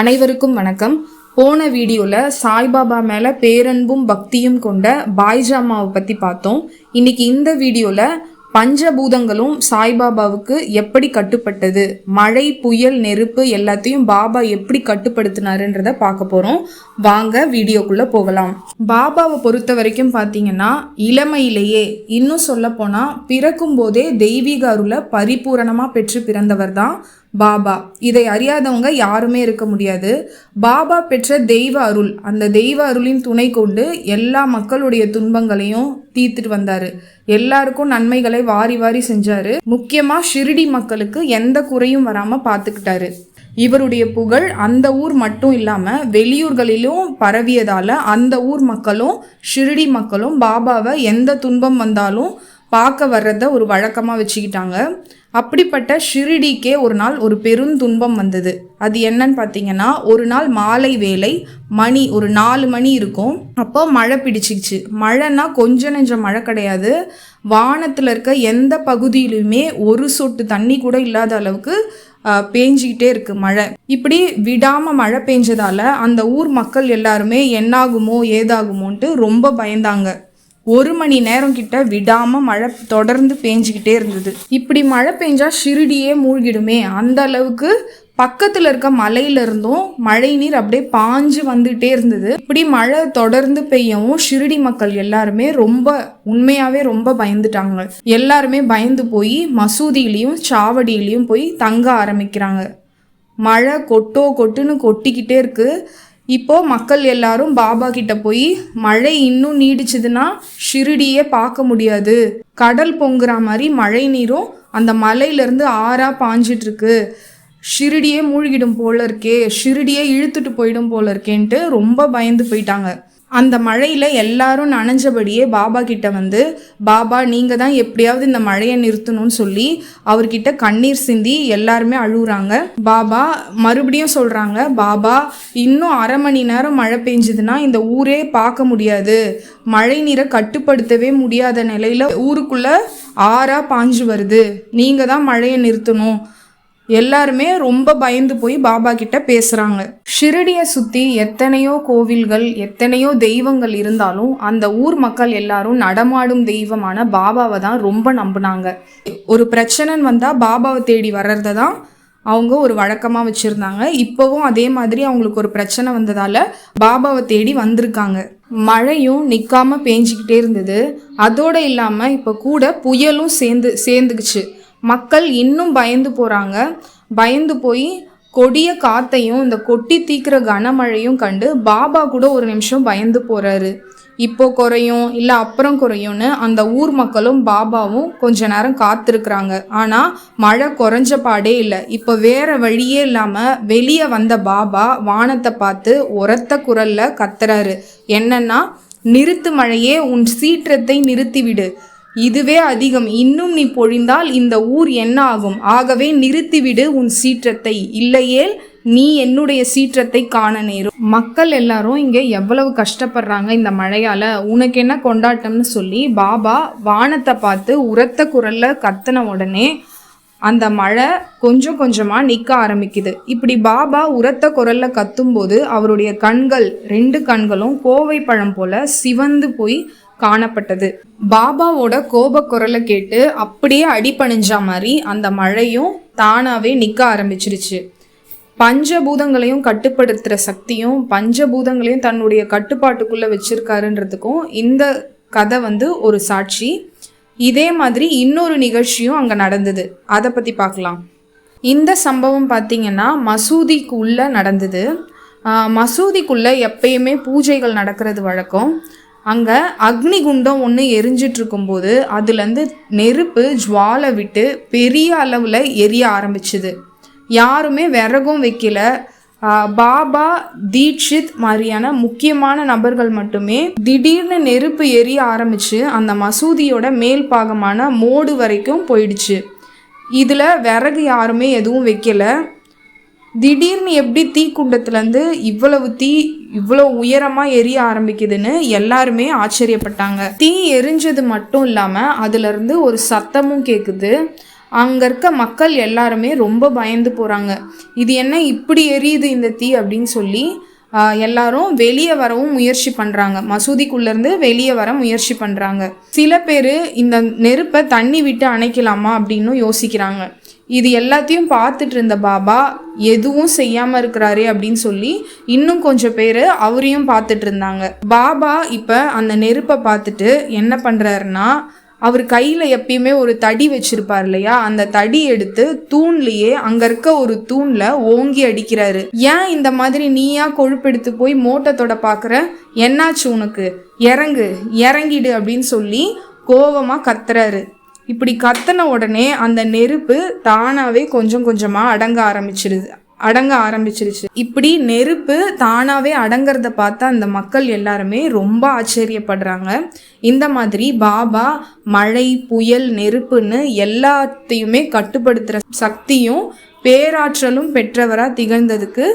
அனைவருக்கும் வணக்கம். போன வீடியோவில் சாய்பாபா மேலே பேரன்பும் பக்தியும் கொண்ட பாய்ஜாமாவை பற்றி பார்த்தோம். இன்னைக்கு இந்த வீடியோவில் பஞ்சபூதங்களும் சாய்பாபாவுக்கு எப்படி கட்டுப்பட்டது மழை புயல் நெருப்பு எல்லாத்தையும் பாபா எப்படி கட்டுப்படுத்தினாருன்றத பார்க்க போகிறோம் வாங்க வீடியோக்குள்ளே போகலாம். பாபாவை பொறுத்த வரைக்கும் பார்த்தீங்கன்னா இளமையிலேயே இன்னும் சொல்ல போனால் பிறக்கும் போதே தெய்வீக அருளை பரிபூரணமாக பெற்று பிறந்தவர் தான் பாபா. இதை அறியாதவங்க யாருமே இருக்க முடியாது. பாபா பெற்ற தெய்வ அருள் அந்த தெய்வ அருளின் துணை கொண்டு எல்லா மக்களுடைய துன்பங்களையும் தீர்த்துட்டு வந்தாரு. எல்லாருக்கும் நன்மைகளை வாரி வாரி செஞ்சாரு. முக்கியமா ஷிரிடி மக்களுக்கு எந்த குறையும் வராம பார்த்துக்கிட்டாரு இவருடைய புகழ் அந்த ஊர் மட்டும் இல்லாமல் வெளியூர்களிலும் பரவியதால அந்த ஊர் மக்களும் ஷிரிடி மக்களும் பாபாவை எந்த துன்பம் வந்தாலும் பார்க்க வர்றத ஒரு வழக்கமாக வச்சுக்கிட்டாங்க. அப்படிப்பட்ட ஷிரிடிக்கே ஒரு நாள் ஒரு பெருந்துன்பம் வந்தது. அது என்னன்னு பார்த்தீங்கன்னா ஒரு நாள் மாலை வேலை மணி ஒரு நாலு மணி இருக்கும். அப்போ மழை பிடிச்சிக்கிச்சு மழைன்னா கொஞ்சம் நெஞ்சம் மழை கிடையாது. வானத்தில் இருக்க எந்த பகுதியிலுமே ஒரு சொட்டு தண்ணி கூட இல்லாத அளவுக்கு பேஞ்சிக்கிட்டே இருக்கு மழை. இப்படி விடாம மழை பெஞ்சதால அந்த ஊர் மக்கள் எல்லாருமே என்னாகுமோ ஏதாகுமோன்ட்டு ரொம்ப பயந்தாங்க. ஒரு மணி நேரம் கிட்ட விடாம மழை தொடர்ந்து பேஞ்சிக்கிட்டே இருந்தது. இப்படி மழை பெஞ்சா ஷிரிடியே மூழ்கிடுமே. அந்த அளவுக்கு பக்கத்துல இருக்க மலையில இருந்தும் மழை நீர் அப்படியே பாஞ்சு வந்துட்டே இருந்தது. இப்படி மழை தொடர்ந்து பெய்யவும் ஷிரிடி மக்கள் எல்லாருமே ரொம்ப உண்மையாவே ரொம்ப பயந்துட்டாங்க. எல்லாருமே பயந்து போய் மசூதியிலையும் சாவடியிலையும் போய் தங்க ஆரம்பிக்கிறாங்க. மழை கொட்டோ கொட்டுன்னு கொட்டிக்கிட்டே இருக்கு. இப்போது மக்கள் எல்லாரும் பாபா கிட்ட போய் மழை இன்னும் நீடிச்சதுன்னா ஷிரிடியே பார்க்க முடியாது. கடல் பொங்குற மாதிரி மழை நீரும் அந்த மலையிலேருந்து ஆறாக பாஞ்சிட்ருக்கு. ஷிருடியே மூழ்கிடும் போல இருக்கே ஷிருடியே இழுத்துட்டு போயிடும் போல இருக்கேன்ட்டு ரொம்ப பயந்து போயிட்டாங்க. அந்த மழையில் எல்லாரும் நனைஞ்சபடியே பாபா கிட்ட வந்து பாபா நீங்கள் தான் எப்படியாவது இந்த மழையை நிறுத்தணும்னு சொல்லி அவர்கிட்ட கண்ணீர் சிந்தி எல்லாருமே அழுகுறாங்க. பாபா மறுபடியும் சொல்கிறாங்க பாபா இன்னும் அரை மணி நேரம் மழை பெஞ்சதுன்னா இந்த ஊரே பார்க்க முடியாது. மழை நீரை கட்டுப்படுத்தவே முடியாத நிலையில் ஊருக்குள்ளே ஆறாக பாஞ்சு வருது. நீங்கள் தான் மழையை நிறுத்தணும். எல்லாருமே ரொம்ப பயந்து போய் பாபா கிட்ட பேசுறாங்க. ஷிரடியை சுத்தி எத்தனையோ கோவில்கள் எத்தனையோ தெய்வங்கள் இருந்தாலும் அந்த ஊர் மக்கள் எல்லாரும் நடமாடும் தெய்வமான பாபாவை தான் ரொம்ப நம்பினாங்க. ஒரு பிரச்சனைன்னு வந்தா பாபாவை தேடி வர்றத தான் அவங்க ஒரு வழக்கமாக வச்சுருந்தாங்க. இப்போவும் அதே மாதிரி அவங்களுக்கு ஒரு பிரச்சனை வந்ததால பாபாவை தேடி வந்திருக்காங்க. மழையும் நிற்காம பேஞ்சிக்கிட்டே இருந்தது. அதோடு இல்லாமல் இப்போ கூட புயலும் சேர்ந்து சேர்ந்துக்குச்சு. மக்கள் இன்னும் பயந்து போகிறாங்க பயந்து போய் கொடிய காத்தையும் இந்த கொட்டி தீக்கிற கனமழையும் கண்டு பாபா கூட ஒரு நிமிஷம் பயந்து போகிறாரு இப்போ குறையும் இல்லை அப்புறம் குறையும்னு அந்த ஊர் மக்களும் பாபாவும் கொஞ்ச நேரம் காத்திருக்கிறாங்க. ஆனால் மழை குறைஞ்ச பாடே இல்லை. இப்போ வேற வழியே இல்லாமல் வெளியே வந்த பாபா வானத்தை பார்த்து உரத்த குரல்ல கத்துறாரு. என்னன்னா நிறுத்து மழையே உன் சீற்றத்தை நிறுத்திவிடு. இதுவே அதிகம். இன்னும் நீ பொழிந்தால் இந்த ஊர் என்ன ஆகும் ஆகவே நிறுத்திவிடு உன் சீற்றத்தை. இல்லையேல் நீ என்னுடைய சீற்றத்தை காண நேரும். மக்கள் எல்லாரும் இங்கே எவ்வளவு கஷ்டப்படுறாங்க இந்த மழையால. உனக்கு என்ன கொண்டாட்டம்னு சொல்லி பாபா வானத்தை பார்த்து உரத்த குரல்ல கத்தின உடனே அந்த மழை கொஞ்சம் கொஞ்சமாக நிற்க ஆரம்பிக்குது. இப்படி பாபா உரத்த குரலில் கத்தும்போது அவருடைய கண்கள் ரெண்டு கண்களும் கோவை பழம் போல சிவந்து போய் காணப்பட்டது. பாபாவோட கோப குரலை கேட்டு அப்படியே அடிபணிஞ்சா மாதிரி அந்த மழையும் தானாவே நிக்க ஆரம்பிச்சிருச்சு. பஞ்சபூதங்களையும் கட்டுப்படுத்துகிற சக்தியும் பஞ்சபூதங்களையும் தன்னுடைய கட்டுப்பாட்டுக்குள்ளே வச்சிருக்காருன்றதுக்கும் இந்த கதை வந்து ஒரு சாட்சி. இதே மாதிரி இன்னொரு நிகழ்ச்சியும் அங்கே நடந்தது. அதை பற்றி பார்க்கலாம் இந்த சம்பவம் பார்த்தீங்கன்னா மசூதிக்குள்ளே நடந்தது. மசூதிக்குள்ளே எப்பயுமே பூஜைகள் நடக்கிறது வழக்கம். அங்கே அக்னி குண்டம் ஒன்று எரிஞ்சிட்டு இருக்கும்போது அதுலேருந்து நெருப்பு ஜுவாலை விட்டு பெரிய அளவில் எரிய ஆரம்பிச்சுது. யாருமே விறகும் வைக்கல. பாபா தீட்சித் மாதிரியான முக்கியமான நபர்கள் மட்டுமே திடீர்னு நெருப்பு எரிய ஆரம்பிச்சு அந்த மசூதியோட மேல் பாகமான மோடு வரைக்கும் போயிடுச்சு. இதில் விறகு யாருமே எதுவும் வைக்கல. திடீர்னு எப்படி தீக்குண்டத்துலேருந்து இவ்வளவு தீ இவ்வளோ உயரமாக எரிய ஆரம்பிக்குதுன்னு எல்லாருமே ஆச்சரியப்பட்டாங்க. தீ எரிஞ்சது மட்டும் இல்லாமல் அதுலேருந்து ஒரு சத்தமும் கேட்குது அங்கே இருக்க மக்கள் எல்லாருமே ரொம்ப பயந்து போகிறாங்க இது என்ன இப்படி எரியுது இந்த தீ அப்படின்னு சொல்லி எல்லாரும் வெளியே வரவும் முயற்சி பண்ணுறாங்க மசூதிக்குள்ளேருந்து வெளியே வர முயற்சி பண்ணுறாங்க சில பேர் இந்த நெருப்பை தண்ணி விட்டு அணைக்கலாமா அப்படின்னு யோசிக்கிறாங்க. இது எல்லாத்தையும் பார்த்துட்டு இருந்த பாபா எதுவும் செய்யாமல் இருக்கிறாரே அப்படின்னு சொல்லி இன்னும் கொஞ்சம் பேர் அவரையும் பார்த்துட்டு இருந்தாங்க. பாபா இப்போ அந்த நெருப்பை பார்த்துட்டு என்ன பண்ணுறாருன்னா அவர் கையில் எப்பயுமே ஒரு தடி வச்சிருப்பார் இல்லையா? அந்த தடி எடுத்து தூண்லேயே அங்கே இருக்க ஒரு தூணில் ஓங்கி அடிக்கிறாரு. ஏன் இந்த மாதிரி நீயா கொழுப்பெடுத்து போய் மோட்டத்தோட பார்க்குற? என்னாச்சு உனக்கு? இறங்கு இறங்கிடு அப்படின்னு சொல்லி கோவமாக கத்துறாரு. இப்படி கத்தின உடனே அந்த நெருப்பு தானாவே கொஞ்சம் கொஞ்சமா அடங்க ஆரம்பிச்சிருது. அடங்க ஆரம்பிச்சிருச்சு. இப்படி நெருப்பு தானாவே அடங்கிறத பார்த்தா அந்த மக்கள் எல்லாருமே ரொம்ப ஆச்சரியப்படுறாங்க. இந்த மாதிரி பாபா மழை புயல் நெருப்புன்னு எல்லாத்தையுமே கட்டுப்படுத்துகிற சக்தியும் பேராற்றலும் பெற்றவரா திகழ்ந்ததுக்கு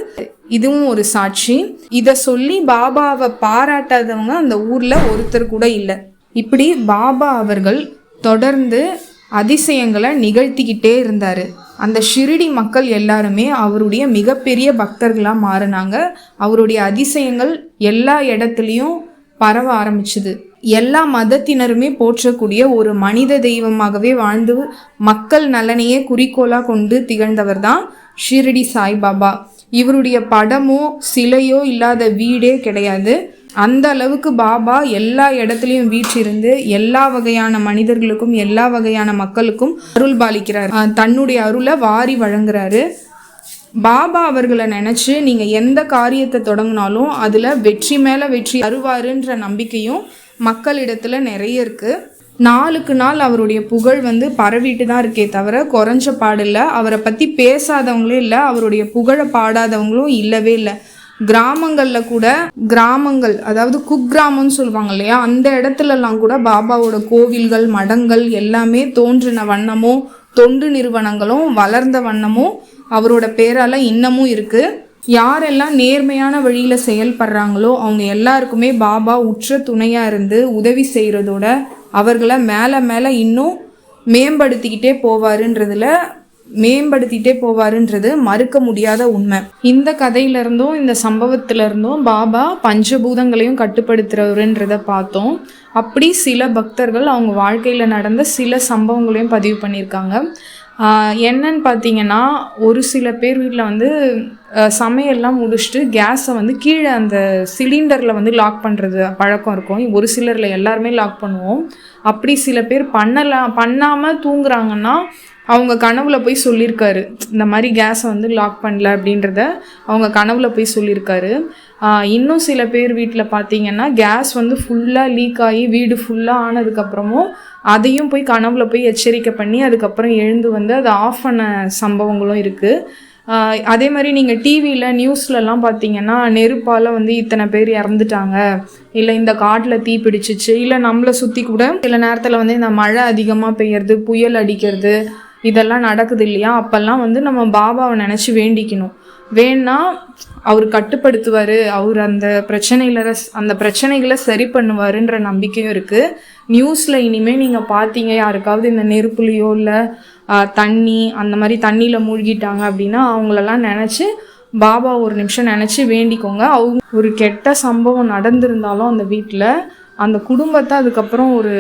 இதுவும் ஒரு சாட்சி. இதை சொல்லி பாபாவை பாராட்டாதவங்க அந்த ஊர்ல ஒருத்தர் கூட இல்லை. இப்படி பாபா அவர்கள் தொடர்ந்து அதிசயங்களை நிகழ்த்திக்கிட்டே இருந்தார். அந்த ஷிரிடி மக்கள் எல்லாருமே அவருடைய மிகப்பெரிய பக்தர்களாக மாறினாங்க. அவருடைய அதிசயங்கள் எல்லா இடத்துலையும் பரவ ஆரம்பிச்சுது. எல்லா மதத்தினருமே போற்றக்கூடிய ஒரு மனித தெய்வமாகவே வாழ்ந்து மக்கள் நலனையே குறிக்கோளாக கொண்டு திகழ்ந்தவர் தான் ஷிரடி சாய்பாபா. இவருடைய படமோ சிலையோ இல்லாத வீடே கிடையாது. அந்த அளவுக்கு பாபா எல்லா இடத்துலையும் வீற்றிருந்து எல்லா வகையான மனிதர்களுக்கும் எல்லா வகையான மக்களுக்கும் அருள் பாலிக்கிறார். தன்னுடைய அருளை வாரி வழங்குறாரு. பாபா அவர்களை நினச்சி நீங்கள் எந்த காரியத்தை தொடங்கினாலும் அதில் வெற்றி மேலே வெற்றி தருவாருன்ற நம்பிக்கையும் மக்களிடத்தில் நிறைய இருக்குது நாளுக்கு நாள் அவருடைய புகழ் வந்து பரவிட்டு தான் இருக்கே தவிர குறைஞ்ச பாடில்லை அவரை பற்றி பேசாதவங்களே இல்லை அவருடைய புகழை பாடாதவங்களும் இல்லவே இல்லை. கிராமங்களில் கூட கிராமங்கள் அதாவது குக்கிராமம்னு சொல்லுவாங்க இல்லையா அந்த இடத்துலலாம் கூட பாபாவோட கோவில்கள் மடங்கள் எல்லாமே தோன்றின வண்ணமும் தொண்டு நிறுவனங்களும் வளர்ந்த வண்ணமும் அவரோட பேரால் இன்னமும் இருக்குது யாரெல்லாம் நேர்மையான வழியில் செயல்படுறாங்களோ அவங்க எல்லாருக்குமே பாபா உற்ற துணையாக இருந்து உதவி செய்கிறதோட அவர்களை மேலே மேலே இன்னும் மேம்படுத்திக்கிட்டே போவாருன்றதுல மேம்படுத்திட்டே போவாருன்றது மறுக்க முடியாத உண்மை. இந்த கதையில இருந்தும் இந்த சம்பவத்துல இருந்தும் பாபா பஞ்சபூதங்களையும் கட்டுப்படுத்துறவருன்றத பார்த்தோம். அப்படி சில பக்தர்கள் அவங்க வாழ்க்கையில் நடந்த சில சம்பவங்களையும் பதிவு பண்ணியிருக்காங்க. என்னன்னு பார்த்தீங்கன்னா ஒரு சில பேர் வீட்டில் வந்து சமையல்லாம் முடிச்சுட்டு கேஸை வந்து கீழே அந்த சிலிண்டரில் வந்து லாக் பண்ணுறது பழக்கம் இருக்கும். ஒரு சிலரில் எல்லாருமே லாக் பண்ணுவோம். அப்படி சில பேர் பண்ணலாம் பண்ணாமல் தூங்குறாங்கன்னா அவங்க கனவுல போய் சொல்லியிருக்காரு. இந்த மாதிரி கேஸை வந்து லாக் பண்ணல அப்படின்றத அவங்க கனவுல போய் சொல்லியிருக்காரு. இன்னும் சில பேர் வீட்டில் பார்த்தீங்கன்னா கேஸ் வந்து ஃபுல்லாக லீக் ஆகி வீடு ஃபுல்லாக ஆனதுக்கப்புறமும் அதையும் போய் கனவுல போய் எச்சரிக்கை பண்ணி அதுக்கப்புறம் எழுந்து வந்து அதை ஆஃப் பண்ண சம்பவங்களும் இருக்குது அதே மாதிரி நீங்கள் டிவியில் நியூஸ்லலாம் பார்த்தீங்கன்னா நெருப்பால் வந்து இத்தனை பேர் இறந்துட்டாங்க. இல்லை இந்த காட்டில் தீ பிடிச்சிச்சு. இல்லை நம்மளை சுற்றி கூட சில நேரத்தில் வந்து இந்த மழை அதிகமாக பெய்யறது புயல் அடிக்கிறது இதெல்லாம் நடக்குது இல்லையா? அப்போல்லாம் வந்து நம்ம பாபாவை நினச்சி வேண்டிக்கணும். வேணா அவர் கட்டுப்படுத்துவார் அவர் அந்த பிரச்சனையில அந்த பிரச்சனைகளை சரி பண்ணுவாருன்ற நம்பிக்கையும் இருக்குது நியூஸில் இனிமேல் நீங்கள் பார்த்தீங்க யாருக்காவது இந்த நெருப்புலையோ இல்லை தண்ணி அந்த மாதிரி தண்ணியில் மூழ்கிட்டாங்க அப்படின்னா அவங்களெல்லாம் நினச்சி பாபா ஒரு நிமிஷம் நினச்சி வேண்டிக்கோங்க. அவங்க ஒரு கெட்ட சம்பவம் நடந்திருந்தாலும் அந்த வீட்டில் அந்த குடும்பத்தை அதுக்கப்புறம் ஒரு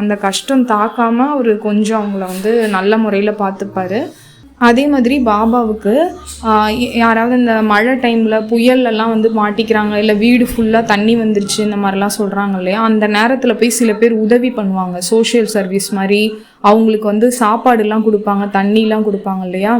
அந்த கஷ்டம் தாக்காம அவர் கொஞ்சம் அவங்கள வந்து நல்ல முறையில் பார்த்துப்பாரு. அதே மாதிரி பாபாவுக்கு யாராவது இந்த மழை டைமில் புயல்லலாம் வந்து மாட்டிக்கிறாங்க இல்லை வீடு ஃபுல்லாக தண்ணி வந்துருச்சு இந்த மாதிரிலாம் சொல்கிறாங்க இல்லையா? அந்த நேரத்தில் போய் சில பேர் உதவி பண்ணுவாங்க சோஷியல் சர்வீஸ் மாதிரி. அவங்களுக்கு வந்து சாப்பாடுலாம் கொடுப்பாங்க தண்ணிலாம் கொடுப்பாங்க இல்லையா?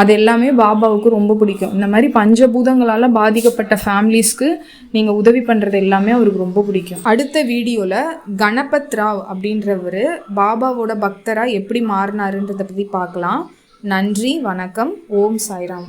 அது எல்லாமே பாபாவுக்கு ரொம்ப பிடிக்கும். இந்த மாதிரி பஞ்சபூதங்களால் பாதிக்கப்பட்ட ஃபேமிலிஸ்க்கு நீங்கள் உதவி பண்ணுறது எல்லாமே அவருக்கு ரொம்ப பிடிக்கும். அடுத்த வீடியோவில் கணபத் ராவ் அப்படின்றவர் பாபாவோட பக்தராக எப்படி மாறினாருன்றதை பற்றி பார்க்கலாம். நன்றி வணக்கம். ஓம் சாய்ராம்.